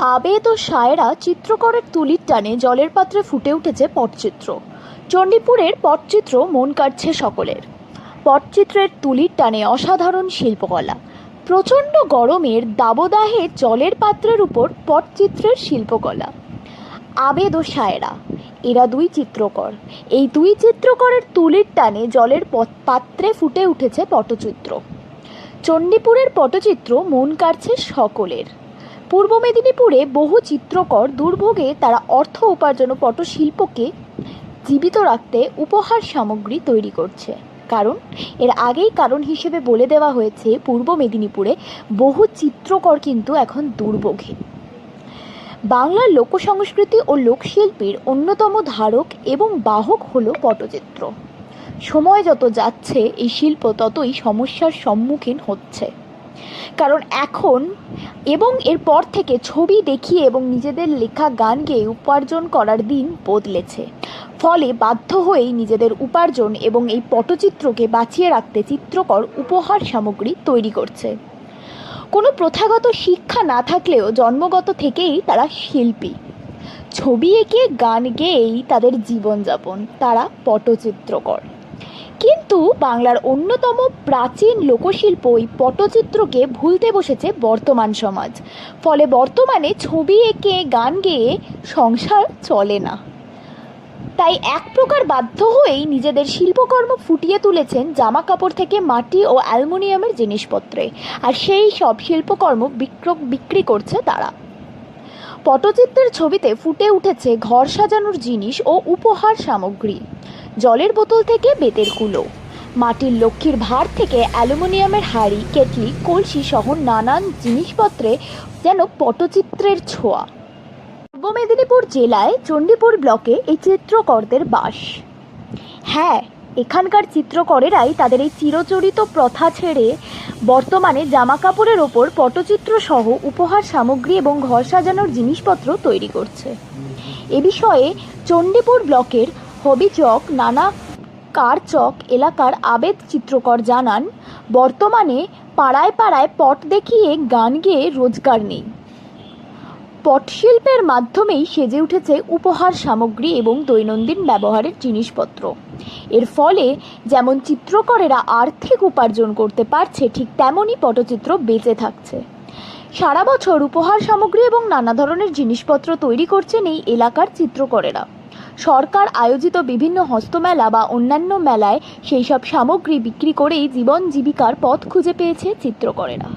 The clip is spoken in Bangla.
আবেদ ও সায়রা চিত্রকরের তুলির টানে জলের পাত্রে ফুটে উঠেছে পটচিত্র। চণ্ডীপুরের পটচিত্র মন কাটছে সকলের। পটচিত্রের তুলির টানে অসাধারণ শিল্পকলা। প্রচণ্ড গরমের দাবদাহে জলের পাত্রের উপর পটচিত্রের শিল্পকলা। আবেদ ও সায়রা এরা দুই চিত্রকর। এই দুই চিত্রকরের তুলির টানে জলের পত- পাত্রে ফুটে উঠেছে পটচিত্র। চণ্ডীপুরের পটচিত্র মন কাড়ছে সকলের। পূর্ব মেদিনীপুরে বহু চিত্রকর দুর্ভোগে তারা অর্থ উপার্জন ও পটশিল্পকে জীবিত রাখতে উপহার সামগ্রী তৈরি করছে। কারণ, এর আগেই কারণ হিসেবে বলে দেওয়া হয়েছে, পূর্ব মেদিনীপুরে বহু চিত্রকর কিন্তু এখন দুর্ভোগে। বাংলার লোকসংস্কৃতি ও লোকশিল্পীর অন্যতম ধারক এবং বাহক হলো পটচিত্র। সময় যত যাচ্ছে, এই শিল্প ততই সমস্যার সম্মুখীন হচ্ছে। কারণ এখন এবং এরপর থেকে ছবি দেখিয়ে এবং নিজেদের লেখা গান গেয়ে উপার্জন করার দিন বদলেছে। ফলে বাধ্য হয়েই নিজেদের উপার্জন এবং এই পটচিত্রকে বাঁচিয়ে রাখতে চিত্রকর উপহার সামগ্রী তৈরি করছে। কোনো প্রথাগত শিক্ষা না থাকলেও জন্মগত থেকেই তারা শিল্পী। ছবি এঁকে, গান গেয়েই তাদের জীবনযাপন, তারা পটচিত্রকর। কিন্তু বাংলার অন্যতম প্রাচীন লোকশিল্প ওই পটচিত্রকে ভুলতে বসেছে বর্তমান সমাজ। ফলে বর্তমানে ছবি এঁকে, গান গেয়ে সংসার চলে না। তাই এক প্রকার বাধ্য হয়েই নিজেদের শিল্পকর্ম ফুটিয়ে তুলেছেন জামা কাপড় থেকে মাটি ও অ্যালুমিনিয়ামের জিনিসপত্রে। আর সেই সব শিল্পকর্ম বিক্র বিক্রি করছে তারা। পটচিত্রের ছবিতে ফুটে উঠেছে ঘর সাজানোর জিনিস ও উপহার সামগ্রী। জলের বোতল থেকে বেতের কুলো। মাটির লক্ষ্মীর ভার থেকে অ্যালুমিনিয়ামের হাঁড়ি, কেটলি, কলসি সহ নানান জিনিসপত্রে যেন পটচিত্রের ছোঁয়া। পূর্ব মেদিনীপুর জেলায় চণ্ডীপুর ব্লকে এই চিত্রকরদের বাস। হ্যাঁ এখানকার চিত্রকরেরাই তাদের এই চিরচরিত প্রথা ছেড়ে বর্তমানে জামা কাপড়ের ওপর পটচিত্র সহ উপহার সামগ্রী এবং ঘর সাজানোর জিনিসপত্র তৈরি করছে। এ বিষয়ে চণ্ডীপুর ব্লকের হবিচক নানা কারচক এলাকার আবেদ চিত্রকর জানান, বর্তমানে পাড়ায় পাড়ায় পট দেখিয়ে গান গেয়ে রোজগার নেই। পটশিল্পের মাধ্যমেই সেজে উঠেছে উপহার সামগ্রী এবং দৈনন্দিন ব্যবহারের জিনিসপত্র। এর ফলে যেমন চিত্রকরেরা আর্থিক উপার্জন করতে পারছে, ঠিক তেমনই পটচিত্র বেঁচে থাকছে। সারা বছর উপহার সামগ্রী এবং নানা ধরনের জিনিসপত্র তৈরি করছেন এই এলাকার চিত্রকরেরা। সরকার আয়োজিত বিভিন্ন হস্তমেলা বা অন্যান্য মেলায় সেই সব সামগ্রী বিক্রি করেই জীবন জীবিকার পথ খুঁজে পেয়েছে চিত্রকরেরা।